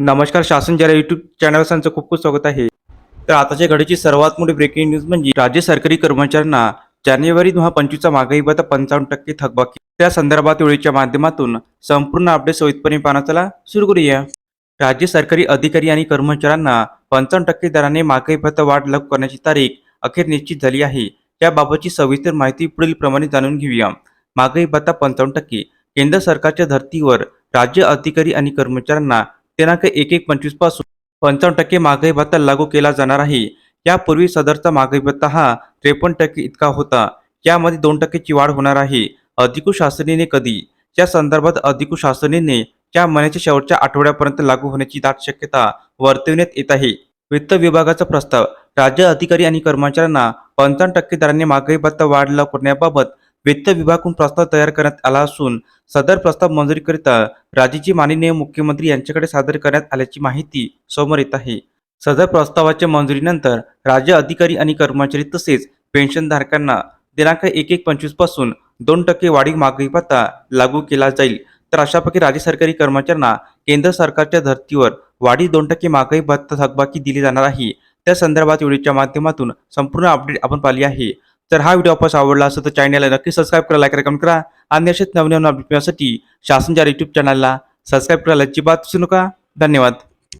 नमस्कार शासन जरा युट्यूब चॅनल त्यांचं खूप खूप स्वागत आहे. तर आताच्या घडीची सर्वात मोठी ब्रेकिंग न्यूज म्हणजे राज्य सरकारी कर्मचाऱ्यांना जानेवारी दोन हजार पंचवीसचा महागाई भत्ता पंचावन्न टक्के थकबाकी त्या संदर्भात वेळेच्या माध्यमातून संपूर्ण अपडेट सोयीतपणे पाहण्यात सुरू करूया. राज्य सरकारी अधिकारी आणि कर्मचाऱ्यांना पंचावन्न टक्के दराने महागाई भत्ता वाढ लागू करण्याची तारीख अखेर निश्चित झाली आहे. त्याबाबतची सविस्तर माहिती पुढील प्रमाणे जाणून घेऊया. महागाई भत्ता पंचावन्न टक्के केंद्र सरकारच्या धर्तीवर राज्य अधिकारी आणि कर्मचाऱ्यांना दिनांक एक एक पंचवीसपासून पंचावन्न टक्के महागाई भत्ता लागू केला जाणार आहे. यापूर्वी सदरचा महागाई भत्ता हा त्रेपन्न टक्के इतका होता. यामध्ये दोन टक्केची वाढ होणार आहे. अधिकृत शासनाने कधी? या संदर्भात अधिकृत शासनाने या महिन्याच्या शेवटच्या आठवड्यापर्यंत लागू होण्याची दाट शक्यता वर्तविण्यात येत आहे. वित्त विभागाचा प्रस्ताव राज्य अधिकारी आणि कर्मचाऱ्यांना पंचावन्न टक्के दराने महागाई भत्ता वाढ करण्याबाबत वित्त विभागाकडून प्रस्ताव तयार करण्यात आला असून सदर प्रस्ताव मंजुरीकरिता राज्याचे माननीय मुख्यमंत्री यांच्याकडे सादर करण्यात आल्याची माहिती समोर येत आहे. सदर प्रस्तावाच्या मंजुरीनंतर राज्य अधिकारी आणि कर्मचारी तसेच पेन्शनधारकांना दिनांक एक एक पंचवीसपासून दोन टक्के वाढीव मागणी भत्ता लागू केला जाईल. तर अशापैकी राज्य सरकारी कर्मचाऱ्यांना केंद्र सरकारच्या धर्तीवर वाढीव दोन टक्के मागणी भत्ता थकबाकी दिली जाणार आहे. त्या संदर्भात व्हिडिओच्या माध्यमातून संपूर्ण अपडेट आपण पाहिली आहे. तर हा व्हिडिओ आपल्यास आवडला असेल तर चॅनलला नक्की सबस्क्राईब करा लाईक कमेंट करा. आणि असेच नवनवीन अपडेट मिळण्यासाठी शासनच्या युट्यूब चॅनलला सबस्क्राईब करायला अजिबात विसरू नका. धन्यवाद.